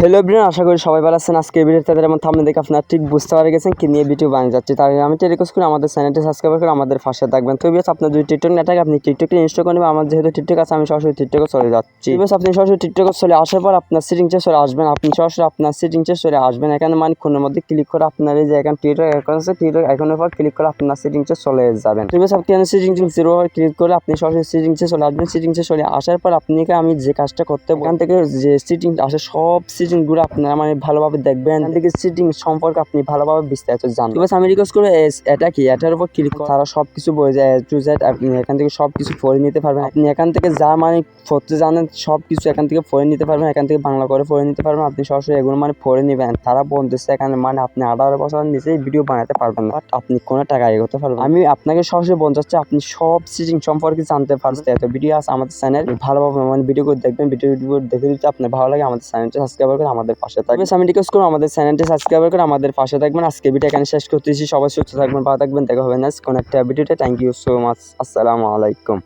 Hello brain আশা করি সবাই ভালো আছেন। আজকে ভিডিও তাদের এমন থামনে দেখে আপনারা ঠিক বুঝতে পারে গেছেন কি নিয়ে ভিডিও বানিয়ে যাচ্ছে। আগে আমি রিকোয়েস্ট করি আমাদের চ্যানেলটি সাবস্ক্রাইব করে আমাদের পাশে থাকবেন। তো বেশ আপনার যদি টিকটক না থাকে, আপনি টিকটকে ইনস্টল করে নেবেন। আমার যেহেতু টিকটক আছে, আমি সরাসরি টিকটকে চলে যাচ্ছি। বেশ আপনি সরাসরি টিকটকে চলে আসার পর আপনার সেটিংসে চলে আসবেন। আপনি সরাসরি আপনার সেটিংসে চলে আসবেন। এখানে মানে ফোনের মধ্যে ক্লিক করে আপনার এই যে এখন টিকটক অ্যাকাউন্ট আছে টিকটক অ্যাকাউন্টের পর ক্লিক করে আপনার সেটিংসে চলে যাবেন। তো বেশ আপনি সেটিংস জিরো ক্লিক করে আপনি সরাসরি সেটিংসে চলে আসবেন। সেটিংসে চলে আসার পর আপনাকে আমি যে কাজটা করতে এখান থেকে যে সিটিং আসে, সব সিটিংগুলো আপনারা মানে ভালোভাবে দেখবেন। থেকে সিটিং সম্পর্কে আপনি ভালোভাবে বিস্তারিত জানবেন। এবার আমি রিকোয়েস্ট করে এটা কি? এটার উপর ক্লিক করে। তারা সব কিছু বলে যায় টু জেড আপনি এখান থেকে সব কিছু পড়ে নিতে পারবেন। আপনি এখান থেকে যা মানে পড়তে জানেন সব কিছু এখান থেকে পড়ে নিতে পারবেন। এখান থেকে বাংলা করে পড়ে নিতে পারবেন। আপনি সরাসরি এগুলো মানে পড়ে নেবেন। তারা বলতেছে এখানে মানে আপনি আঠারো বছর নিচেই ভিডিও বানাতে পারবেন বাট আপনি কোনো টাকা এগোতে পারবেন আমি আপনাকে সরাসরি বলতে চাচ্ছি, আপনি সব সিটিং সম্পর্কে জানতে পারবেন। এত ভিডিও আছে আমাদের চ্যানেল ভালোভাবে মানে ভিডিও করে দেখবেন। ভিডিও দেখে যদি আপনার ভালো লাগে আমাদের চ্যানেলটা সাবস্ক্রাইব করে আমাদের পাশে থাকবেন। আমি রিকোয়েস্ট করব, আমাদের চ্যানেলটি সাবস্ক্রাইব করে আমাদের পাশে থাকবেন। আজকে ভিডিও এখানে শেষ করতেছি। সবাই সুস্থ থাকবেন, ভালো থাকবেন। দেখা হবে না কোনো একটা ভিডিওতে থ্যাংক ইউ সো মাচ আসসালামু আলাইকুম।